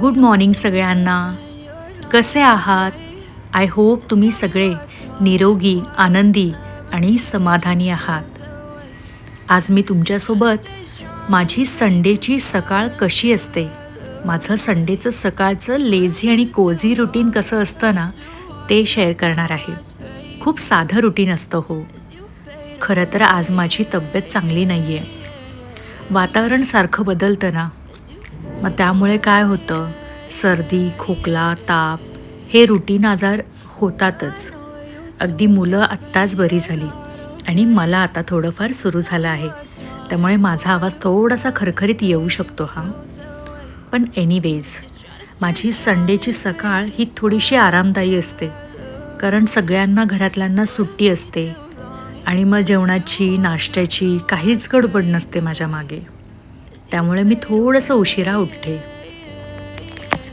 Good morning सगळ्यांना. कसे आहात? आय होप तुम्ही सगळे निरोगी आनंदी आणि समाधानी आहात. आज मी तुमच्यासोबत माझी संडेची सकाळ कशी असते? माझं संडेचं सकाळचं लेझी आणि कोझी रुटीन कसं असतं ना ते शेअर करणार आहे. खूप साधं रुटीन असतं हो. खरं तर आज माझी तब्येत चांगली नाही आहे वातावरण सारखं बदलतं ना. मग त्यामुळे काय होतं? सर्दी खोकला ताप हे रुटीन आजार होतातच. अगदी मुलं आत्ताच बरी झाली आणि मला आता थोडंफार सुरू झालं आहे. त्यामुळे माझा आवाज थोडासा खरखरीत येऊ शकतो हा. पण एनिवेज माझी संडेची सकाळ ही थोडीशी आरामदायी असते. कारण सगळ्यांना घरातल्यांना सुट्टी असते आणि मग जेवणाची नाश्त्याची काहीच गडबड नसते माझ्या मागे. त्यामुळे मी थोडंसं उशिरा उठते.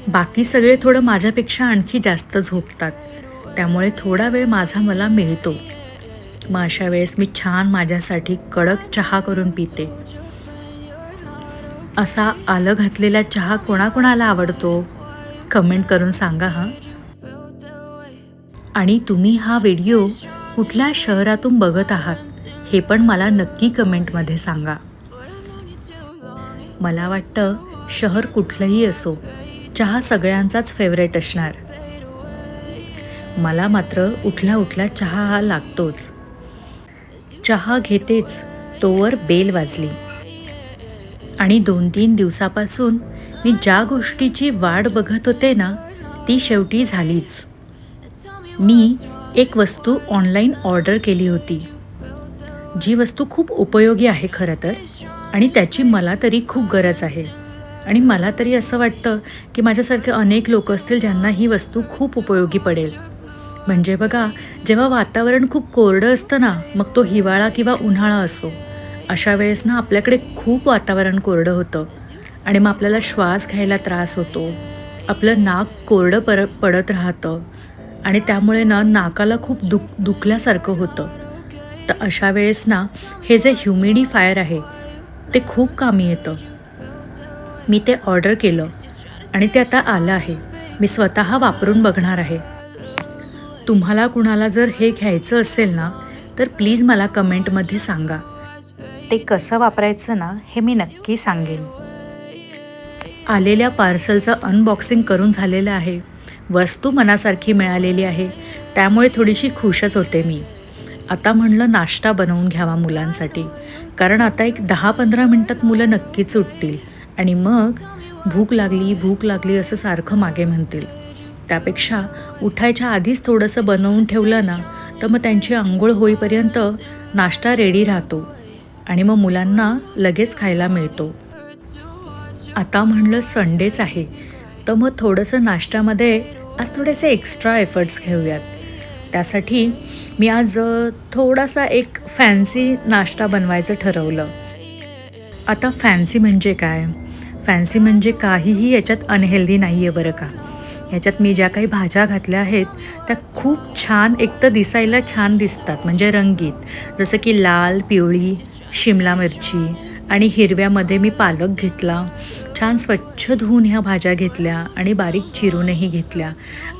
बाकी सगळे थोडं माझ्यापेक्षा आणखी जास्त झोपतात. त्यामुळे थोडा वेळ माझा मला मिळतो. मग अशा वेळेस मी छान माझ्यासाठी कडक चहा करून पिते. असा आलं घातलेला चहा कोणाकोणाला आवडतो? कमेंट करून सांगा हां? आणि तुम्ही हा व्हिडिओ कुठल्या शहरातून बघत आहात हे पण मला नक्की कमेंटमध्ये सांगा. मला वाटतं शहर कुठलंही असो चहा सगळ्यांचाच फेवरेट असणार. मला मात्र उठला उठला चहा हा लागतोच. चहा घेतेच तोवर बेल वाजली. आणि दोन तीन दिवसापासून मी ज्या गोष्टीची वाट बघत होते ना ती शेवटी झालीच. मी एक वस्तू ऑनलाईन ऑर्डर केली होती. जी वस्तू खूप उपयोगी आहे खरं तर. आणि त्याची मला तरी खूप गरज आहे. आणि मला तरी असं वाटतं की माझ्यासारखे अनेक लोक असतील ज्यांना ही वस्तू खूप उपयोगी पडेल. म्हणजे बघा जेव्हा वातावरण खूप कोरडं असतं ना मग तो हिवाळा किंवा उन्हाळा असो. अशा वेळेस ना आपल्याकडे खूप वातावरण कोरडं होतं. आणि मग आपल्याला श्वास घ्यायला त्रास होतो. आपलं नाक कोरडं पर पडत राहतं. आणि त्यामुळे ना नाकाला खूप दुख दुखल्यासारखं होतं. तर अशा वेळेस ना हे जे ह्युमिडिफायर आहे ते खूप कामी येतं. मी ते ऑर्डर केलं आणि ते आता आलं आहे. मी स्वतः वापरून बघणार आहे. तुम्हाला कुणाला जर हे घ्यायचं असेल ना तर प्लीज मला कमेंटमध्ये सांगा. ते कसं वापरायचं ना हे मी नक्की सांगेन. आलेल्या पार्सलचं अनबॉक्सिंग करून झालेलं आहे. वस्तू मनासारखी मिळालेली आहे. त्यामुळे थोडीशी खुशच होते मी. आता म्हणलं नाश्ता बनवून घ्यावा मुलांसाठी. कारण आता एक दहा पंधरा मिनटात मुलं नक्कीच उठतील. आणि मग भूक लागली भूक लागली असं सारखं मागे म्हणतील. त्यापेक्षा उठायच्या आधीच थोडंसं बनवून ठेवलं ना तर मग त्यांची आंघोळ होईपर्यंत नाश्ता रेडी राहतो. आणि मग मुलांना लगेच खायला मिळतो. आता म्हणलं संडेच आहे तर मग थोडंसं नाश्त्यामध्ये आज थोडेसे एक्स्ट्रा एफर्ट्स घेऊयात. त्यासाठी मी आज थोडासा एक फॅन्सी नाश्ता बनवायचं ठरवलं. आता फॅन्सी म्हणजे काय? फॅन्सी म्हणजे काहीही याच्यात अनहेल्दी नाही आहे बरं का. याच्यात मी ज्या काही भाज्या घातल्या आहेत त्या खूप छान एक तर दिसायला छान दिसतात म्हणजे रंगीत. जसं की लाल पिवळी शिमला मिरची आणि हिरव्यामध्ये मी पालक घेतला. छान स्वच्छ धुवून ह्या भाज्या घेतल्या आणि बारीक चिरूनही घेतल्या.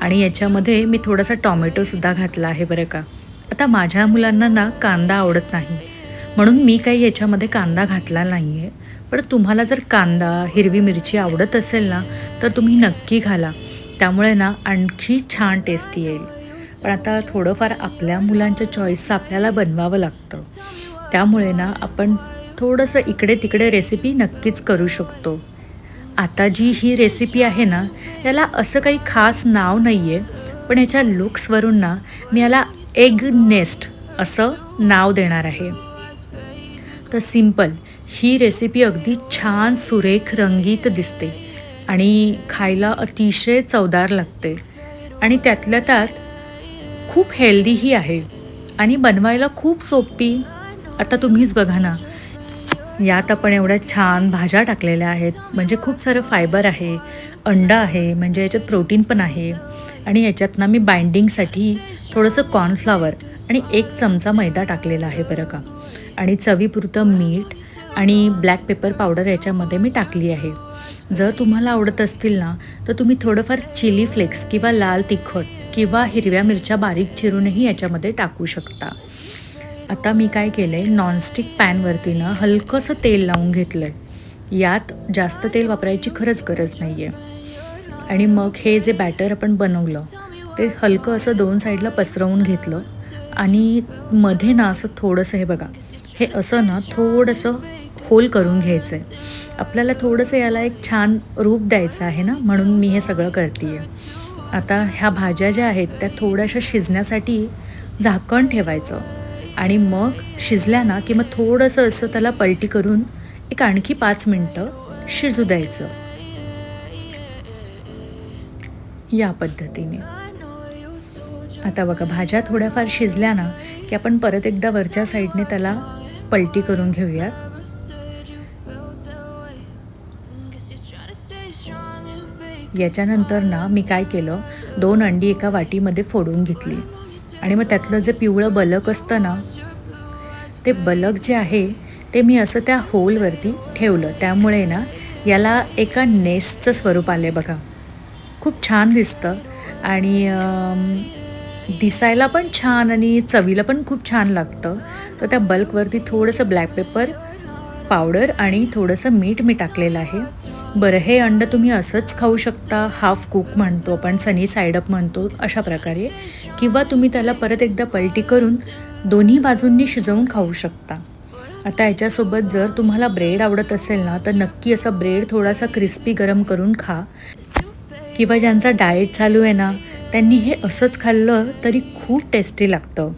आणि याच्यामध्ये मी थोडासा टॉमॅटोसुद्धा घातला आहे बरं का. आता माझ्या मुलांना ना कांदा आवडत नाही. म्हणून मी काही याच्यामध्ये कांदा घातला नाही आहे पण तुम्हाला जर कांदा हिरवी मिरची आवडत असेल ना तर तुम्ही नक्की घाला. त्यामुळे ना आणखी छान टेस्टी येईल. पण आता थोडंफार आपल्या मुलांच्या चॉईसचं आपल्याला बनवावं लागतं. त्यामुळे ना आपण थोडंसं इकडे तिकडे रेसिपी नक्कीच करू शकतो. आता जी ही रेसिपी आहे ना याला असं काही खास नाव नाही आहे पण याच्या लुक्सवरून ना मी याला एग नेस्ट असं नाव देणार आहे. तर सिंपल ही रेसिपी अगदी छान सुरेख रंगीत दिसते आणि खायला अतिशय चवदार लागते आणि त्यातल्या त्यात खूप हेल्दीही आहे आणि बनवायला खूप सोपी. आता तुम्हीच बघा ना यात आपण एवढ्या छान भाज्या टाकलेल्या आहेत म्हणजे खूप सारं फायबर आहे अंडा आहे म्हणजे याच्यात प्रोटीन पण आहे. आणि याच्यात ना मी बाइंडिंगसाठी थोडंसं कॉर्नफ्लावर आणि एक चमचा मैदा टाकलेला आहे बरं का. आणि चवीपुरतं मीठ आणि ब्लॅक पेपर पावडर याच्यामध्ये मी टाकली आहे. जर तुम्हाला आवडत असतील ना तर तुम्ही थोडंफार चिली फ्लेक्स किंवा लाल तिखट किंवा हिरव्या मिरच्या बारीक चिरूनही याच्यामध्ये टाकू शकता. आता मी काय केलं आहे नॉनस्टिक पॅनवरती ना हलकंसं तेल लावून घेतलं आहे यात जास्त तेल वापरायची खरंच गरज नाही आहे आणि मग हे जे बॅटर आपण बनवलं ते हलकं असं दोन साईडला पसरवून घेतलं आणि मध्ये ना असं थोडंसं हे बघा हे असं ना थोडंसं होल करून घ्यायचं आहे आपल्याला थोडंसं याला एक छान रूप द्यायचं आहे ना म्हणून मी हे सगळं करते आहे आता ह्या भाज्या ज्या आहेत त्या थोड्याशा शिजण्यासाठी झाकण ठेवायचं आणि मग शिजल्या ना की मग थोडंसं असं त्याला पलटी करून एक आणखी पाच मिनटं शिजू द्यायचं. या पद्धतीने. आता बघा भाज्या थोड्याफार शिजल्या ना की आपण परत एकदा वरच्या साईडने त्याला पलटी करून घेऊयात. याच्यानंतर ना मी काय केलं दोन अंडी एका वाटीमध्ये फोडून घेतली. आणि मग त्यातलं जे पिवळं बलक असतं ना ते बलक जे आहे ते मी असं त्या होलवरती ठेवलं. त्यामुळे ना याला एका नेस्टचं स्वरूप आलं आहे बघा. खूप छान दिसतं. आणि दिसायला पण छान आणि चवीला पण खूप छान लागतं. तर त्या बल्कवरती थोडंसं ब्लॅक पेपर पावडर आणि थोडंसं मीठ मी टाकलेलं आहे. बरं हे अंड तुम्ही असंच खाऊ शकता. हाफ कुक म्हणतो आपण सनी साईडअप म्हणतो अशा प्रकारे. किंवा तुम्ही त्याला परत एकदा पलटी करून दोन्ही बाजूंनी शिजवून खाऊ शकता. आता याच्यासोबत जर तुम्हाला ब्रेड आवडत असेल ना तर नक्की असा ब्रेड थोडासा क्रिस्पी गरम करून खा. किंवा ज्यांचा डाएट चालू आहे ना त्यांनी हे असंच खाल्लं तरी खूप टेस्टी लागतं.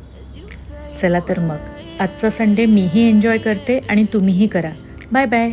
चला तर मग आजचा संडे मीही एन्जॉय करते आणि तुम्हीही करा. Bye bye